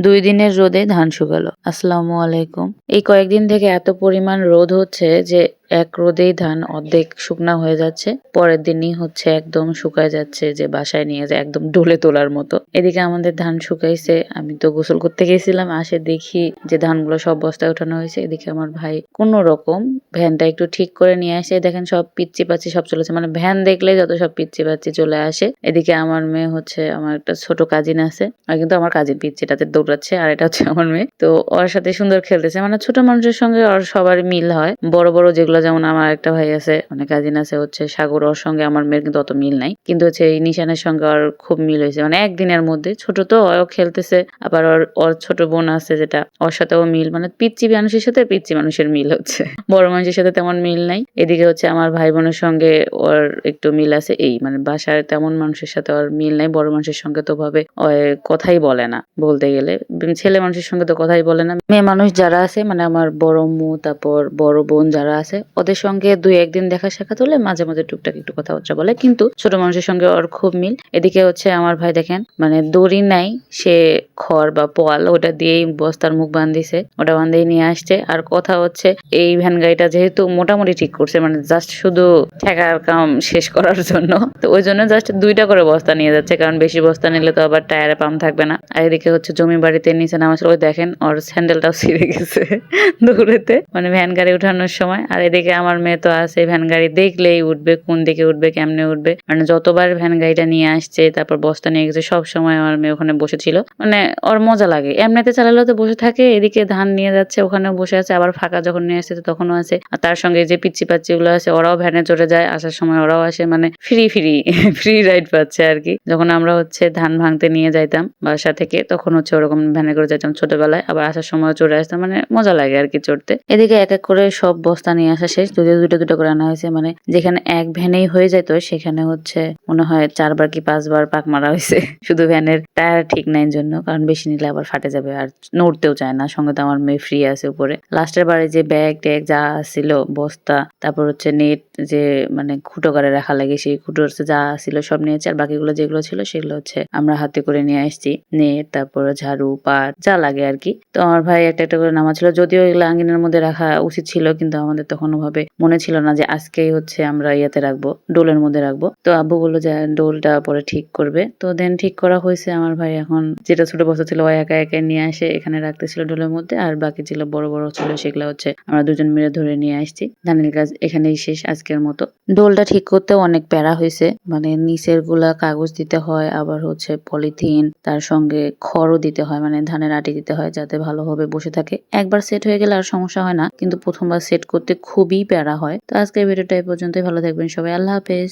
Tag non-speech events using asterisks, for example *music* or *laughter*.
দুই দিনের রোদে ধান শুকালো। আসসালামু আলাইকুম। এই কয়েকদিন থেকে এত পরিমাণ রোদ হচ্ছে যে এক রোদেই ধান অর্ধেক শুকনা হয়ে যাচ্ছে। পরের দিনই হচ্ছে একদম শুকায় যাচ্ছে যে বাসায় নিয়ে যায়, একদম ডলে তোলার মতো। এদিকে আমাদের ধান শুকাইছে, আমি তো গোসল করতে গেছিলাম, আসে দেখি যে ধানগুলো সব বস্তায় ওঠানো হয়েছে। এদিকে আমার ভাই কোন রকম ভ্যানটা একটু ঠিক করে নিয়ে আসে। দেখেন সব পিচ্ছি পাচ্ছি সব চলেছে মানে ভ্যান দেখলে যত সব পিচ্ছি পাচ্ছি চলে আসে। এদিকে আমার মেয়ে হচ্ছে, আমার একটা ছোট কাজিন আছে, আর কিন্তু আমার কাজিন পিচ্ছিটাতে দৌড়াচ্ছে, আর এটা হচ্ছে আমার মেয়ে। তো ওর সাথে সুন্দর খেলতেছে মানে ছোট মানুষের সঙ্গে ওর সবার মিল হয়। বড় বড় যেগুলো যেমন আমার একটা ভাই আছে মানে কাজিন আছে, হচ্ছে সাগর, ওর সঙ্গে আমার মেয়ের কিন্তু অত মিল নাই। কিন্তু হচ্ছে এই নিশানের সঙ্গে ওর খুব মিল হয়েছে। মানে একদিনের মধ্যে, ছোট তো ও খেলতেছে, আবার ওর ওর ছোট বোন আছে যেটা, ওর সাথেও মিল। মানে পিচ্ছি মানুষের সাথে পিচ্ছি মানুষের মিল হচ্ছে। বড় মানুষের সাথে তেমন মিল নাই। এদিকে হচ্ছে আমার ভাই বোনের সঙ্গে ওর একটু মিল আছে, এই মানে বাসায় তেমন মানুষের সাথে ওর মিল নাই। বড় মানুষের সঙ্গে তো ভাবে কথাই বলে না, বলতে গেলে। ছেলে মানুষের সঙ্গে তো কথাই বলে না। মেয়ে মানুষ যারা আছে মানে আমার বড় মু, তারপর বড় বোন যারা আছে ওদের সঙ্গে দুই একদিন দেখা সাক্ষাৎ হলে মাঝে মাঝে টুকটাক একটু কথাবার্তা বলে। কিন্তু ছোট মানুষের সঙ্গে ওর খুব মিল। এদিকে হচ্ছে আমার ভাই দেখেন মানে দড়ি নাই, সে খড় বা পোয়াল ওটা দিয়েই বস্তার মুখ বান্ধিছে ওটা বান্ধিয়ে নিয়ে আসছে। আর কথা হচ্ছে এই ভ্যান গাড়িটা যেহেতু মোটামুটি ঠিক করছে মানে জাস্ট শুধু ঠেকার কাম শেষ করার জন্য, তো ওই জন্য জাস্ট দুইটা করে বস্তা নিয়ে যাচ্ছে, কারণ বেশি বস্তা নিলে তো আবার টায়ারে পাম্প থাকবে না। আর এদিকে হচ্ছে জমি বাড়িতে নিচে নামাচ্ছে ওই দেখেন ওর স্যান্ডেলটাও ছিঁড়ে গেছে *laughs* দৌড়েতে মানে ভ্যান গাড়ি উঠানোর সময়। আর এদিকে আমার মেয়ে তো আছে, ভ্যান গাড়ি দেখলেই উঠবে, কোন দিকে উঠবে, কেমনে উঠবে। মানে যতবার ভ্যান গাড়িটা নিয়ে আসছে, তারপর বস্তা নিয়ে গেছে, সব সময় আমার মেয়ে ওখানে বসেছিল। মানে ওর মজা লাগে। এমনিতে চালালেও তো বসে থাকে, এদিকে ধান নিয়ে যাচ্ছে, ওখানেও বসে আছে, আবার ফাঁকা যখন নিয়ে আসছে তখনও আছে। আর তার সঙ্গে যে পিচ্ছি পাচ্ছি গুলো আছে, ওরাও ভ্যানে চড়ে যায়, আসার সময় ওরাও আসে মানে ফ্রি ফ্রি ফ্রি রাইড পাচ্ছে আর কি। যখন আমরা হচ্ছে ধান ভাঙতে নিয়ে যাইতাম বাসা থেকে, তখন হচ্ছে ওরকম ভ্যানে করে যাইতাম ছোটবেলায়, আবার আসার সময় চড়ে আসতাম মানে মজা লাগে আর কি চড়তে। এদিকে এক এক করে সব বস্তা নিয়ে আসা শেষ, যদিও দুটো দুটো করে আনা হয়েছে মানে যেখানে এক ভ্যানেই হয়ে যেত সেখানে হচ্ছে মনে হয় চারবার কি পাঁচবার পাক মারা হয়েছে। *laughs* শুধু ভ্যানের টায়ার ঠিক নাই জন্য, কারণ বেশি নিলে আবার ফাটে যাবে আর নড়তেও চায় না। সঙ্গে তো আমার মেয়ে ফ্রি আছে উপরে। লাস্টের বারে যে ব্যাগ ট্যাগ যা ছিল, বস্তা, তারপর হচ্ছে নেট যে মানে খুঁটো করে রাখা লাগে, সেই খুঁটো হচ্ছে যা ছিল সব নিয়েছে, আর বাকিগুলো যেগুলো ছিল সেগুলো হচ্ছে আমরা হাতে করে নিয়ে আসছি। নেট তারপর ঝাড়ু, পাট, যা লাগে আর কি। তো আমার ভাই একটা একটা করে নামা ছিল যদিও এগুলো আঙ্গিনের মধ্যে রাখা উচিত ছিল, কিন্তু আমাদের তখন ওভাবে মনে ছিল না যে আজকেই হচ্ছে আমরা ইয়েতে রাখব, ডোলের মধ্যে রাখব। তো আব্বু বলল যে, ডোলটা পরে ঠিক করবে। তো দেন ঠিক করা হয়েছে আমার ভাই। এখন যেটা ছোট বস্তা ছিল, ও একা একা নিয়ে আসে, এখানে রাখতেছিল ডোলের মধ্যে। আর বাকি ছিল বড় বড় ছিল, সেগুলো হচ্ছে আমরা দুজন মিলে ধরে নিয়ে আসছি। ধানের কাজ এখানেই শেষ আজকের মতো। ডোলটা ঠিক করতে অনেক প্যারা হয়েছে। মানে নিচেরগুলা কাগজ দিতে হয়, আবার হচ্ছে পলিথিন, তার সঙ্গে খড়ও দিতে হয় মানে ধানের আটি দিতে হয় যাতে ভালোভাবে বসে থাকে। একবার সেট হয়ে গেলে আর সমস্যা হয় না। কিন্তু প্রথমবার সেট করতে খুবই প্যারা হয়। তো আজকের ভিডিওটা এই পর্যন্তই। ভালো থাকবেন সবাই। আল্লাহ হাফেজ।